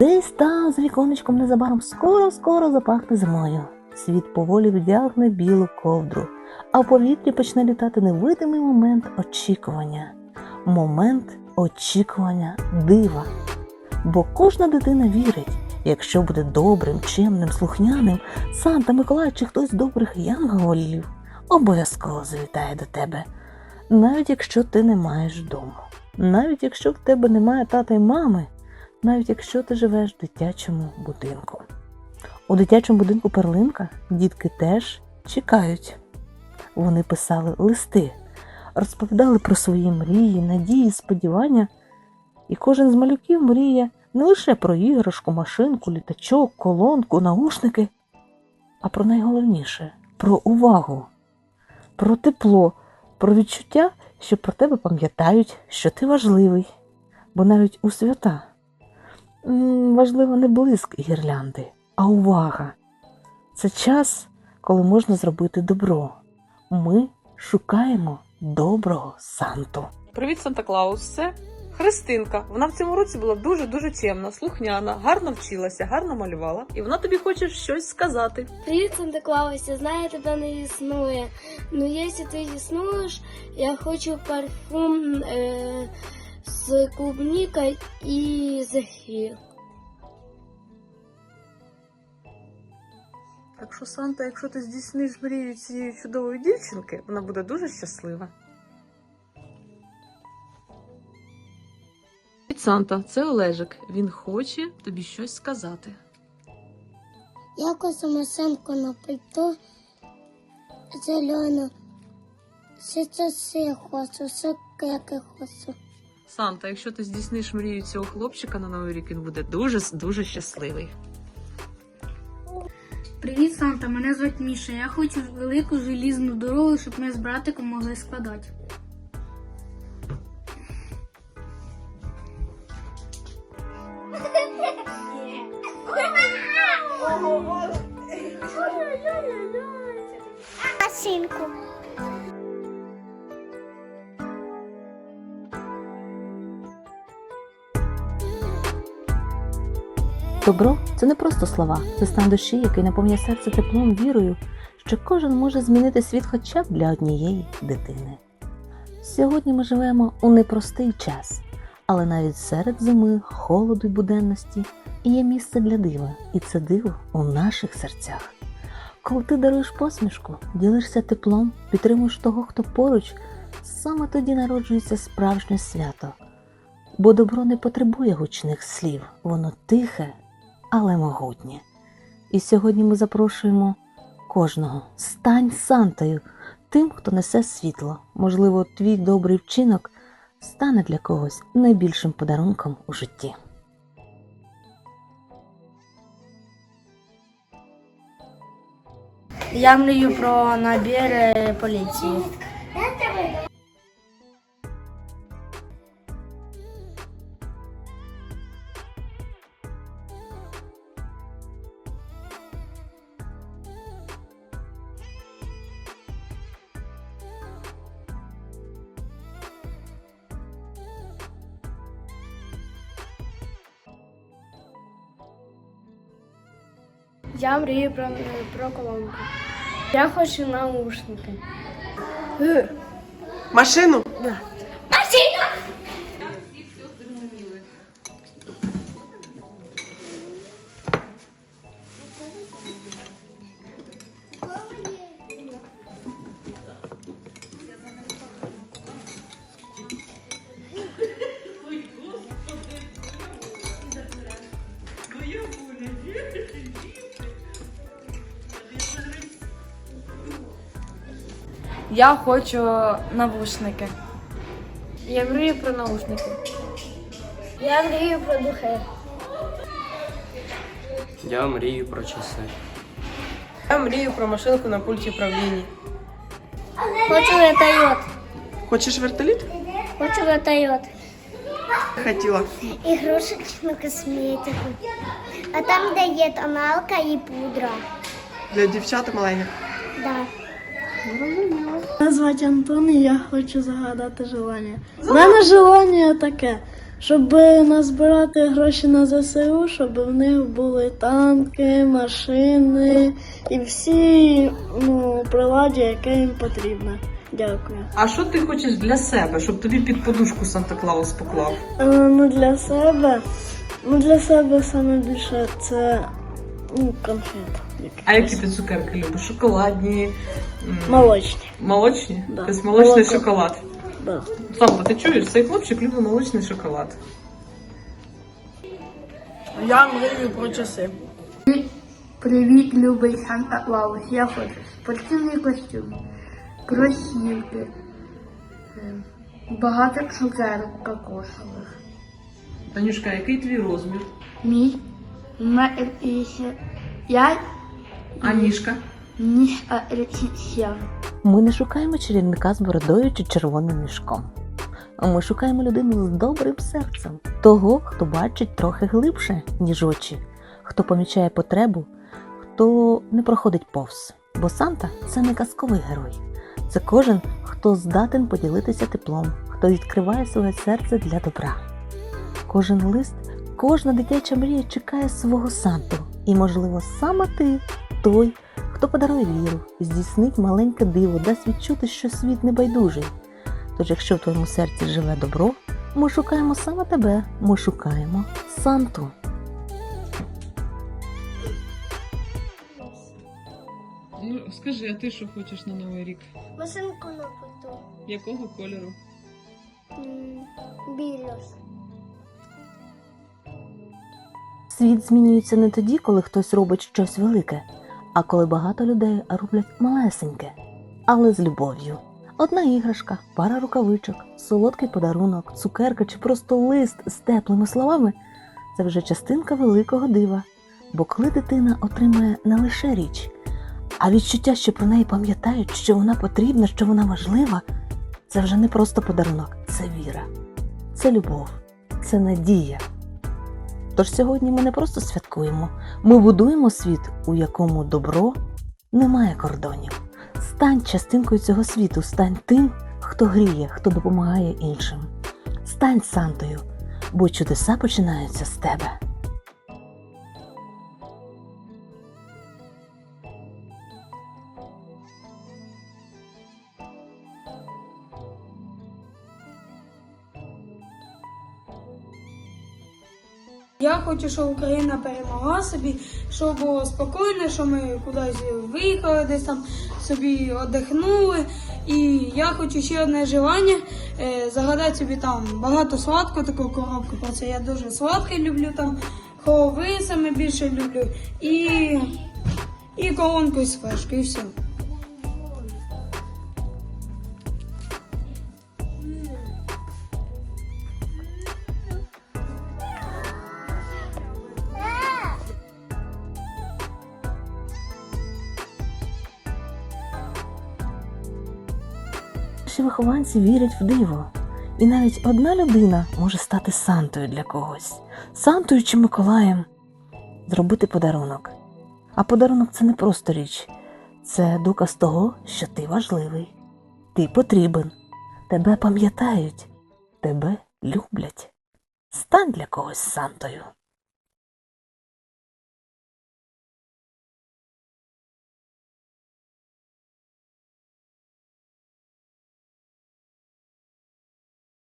Десь там з віконечком незабаром скоро-скоро запахне зимою. Світ поволі вдягне білу ковдру, а в повітрі почне літати невидимий момент очікування. Момент очікування дива. Бо кожна дитина вірить, якщо буде добрим, чемним, слухняним, Санта Миколай чи хтось з добрих янголів обов'язково завітає до тебе, навіть якщо ти не маєш дому, навіть якщо в тебе немає тата й мами, навіть якщо ти живеш в дитячому будинку. У дитячому будинку Перлинка дітки теж чекають. Вони писали листи, розповідали про свої мрії, надії, сподівання, і кожен з малюків мріє не лише про іграшку, машинку, літачок, колонку, наушники, а про найголовніше про увагу, про тепло, про відчуття, що про тебе пам'ятають, що ти важливий. Бо навіть у свята важливо не блиск гірлянди, а увага. Це час, коли можна зробити добро. Ми шукаємо доброго Санту. Привіт, Санта Клаус. Це Христинка. Вона в цьому році була дуже дуже чемна, слухняна, гарно вчилася, гарно малювала, і вона тобі хоче щось сказати. Привіт, Санта Клаус, я знаю, тебе не існує. Ну, якщо ти існуєш, я хочу парфум е, з клубнікою і зефір. Так що, Санта, якщо ти здійсниш мрію цієї чудової дівчинки, вона буде дуже щаслива. Санта, це Олежик. Він хоче тобі щось сказати. Якось машинку на пальто зелену. Все це все хочу, все яке хочу. Санта, якщо ти здійсниш мрію цього хлопчика на новий рік, він буде дуже дуже щасливий. Привіт, Санта. Мене звати Міша. Я хочу велику желізну дорогу, щоб ми з братиком могли складати. Машинку. Добро це не просто слова, це стан душі, який наповнює серце теплом, вірою, що кожен може змінити світ хоча б для однієї дитини. Сьогодні ми живемо у непростий час, але навіть серед зими, холоду й буденності є місце для дива, і це диво у наших серцях. Коли ти даруєш посмішку, ділишся теплом, підтримуєш того, хто поруч, саме тоді народжується справжнє свято. Бо добро не потребує гучних слів, воно тихе, але могутнє. І сьогодні ми запрошуємо кожного стань Сантою, тим, хто несе світло. Можливо, твій добрий вчинок стане для когось найбільшим подарунком у житті. Я мрію про набір поліції. Я мрію про, про колонку. Я хочу наушники. Машину? Я хочу навушники. Я мрію про наушники. Я мрію про духи. Я мрію про часи. Я мрію про машинку на пульті управління. Хочу вертольот. Хочеш вертоліт? Хочу вертольот. Хотіла. Ігрушечну косметику. А там, де є тоналка і пудра. Для дівчат маленьких. Да. Мене звати Антон і я хочу загадати желання. У мене желання таке. щоб назбирати гроші на ЗСУ, щоб в них були танки, машини і всі ну, приладдя, яке їм потрібно. Дякую. А що ти хочеш для себе, щоб тобі під подушку Санта Клаус поклав? Е, ну для себе, ну для себе саме більше це конфет. А які ти цукерки любиш? Шоколадні? м, Молочні. Молочні? Да. Тобто молочний Молоко. шоколад. Да. Санта, ти чуєш? Цей хлопчик любить молочний шоколад. Я мрію про часи. Привіт, любий Санта Клаус. Я хочу спортивний костюм, кросівки, е, багато цукерок кокосових. Танюшка, який твій розмір? Мій п'ять, А ніжка? ніж тридцять. Ми не шукаємо чарівника з бородою чи червоним мішком. Ми шукаємо людину з добрим серцем, того, хто бачить трохи глибше, ніж очі, хто помічає потребу, хто не проходить повз. Бо Санта це не казковий герой. Це кожен, хто здатен поділитися теплом, хто відкриває своє серце для добра. Кожен лист, кожна дитяча мрія чекає свого Санту. І, можливо, саме ти той, хто подарує віру, здійснить маленьке диво, дасть відчути, що світ не байдужий. Тож, якщо в твоєму серці живе добро, ми шукаємо саме тебе, ми шукаємо Санту. Ну, скажи, а ти що хочеш на Новий рік? Машинку на поту. Якого кольору? Білос. Світ змінюється не тоді, коли хтось робить щось велике, а коли багато людей роблять малесеньке, але з любов'ю. Одна іграшка, пара рукавичок, солодкий подарунок, цукерка чи просто лист з теплими словами це вже частинка великого дива. Бо коли дитина отримує не лише річ, а відчуття, що про неї пам'ятають, що вона потрібна, що вона важлива, це вже не просто подарунок, це віра, це любов, це надія. Тож сьогодні ми не просто святкуємо, ми будуємо світ, у якому добро немає кордонів. Стань частинкою цього світу, стань тим, хто гріє, хто допомагає іншим. Стань Сантою, бо чудеса починаються з тебе. Я хочу, щоб Україна перемогла собі, щоб було спокійно, що ми кудись виїхали, десь там собі віддихнули. І я хочу ще одне желання е, загадати собі там багато сладкого, таку коробку. Про це я дуже сладке люблю там. Холови саме більше люблю. І, і колонку з флешки, і все. Наші вихованці вірять в диво. І навіть одна людина може стати Сантою для когось, Сантою чи Миколаєм, зробити подарунок. А подарунок це не просто річ, це доказ того, що ти важливий, ти потрібен, тебе пам'ятають, тебе люблять. Стань для когось Сантою.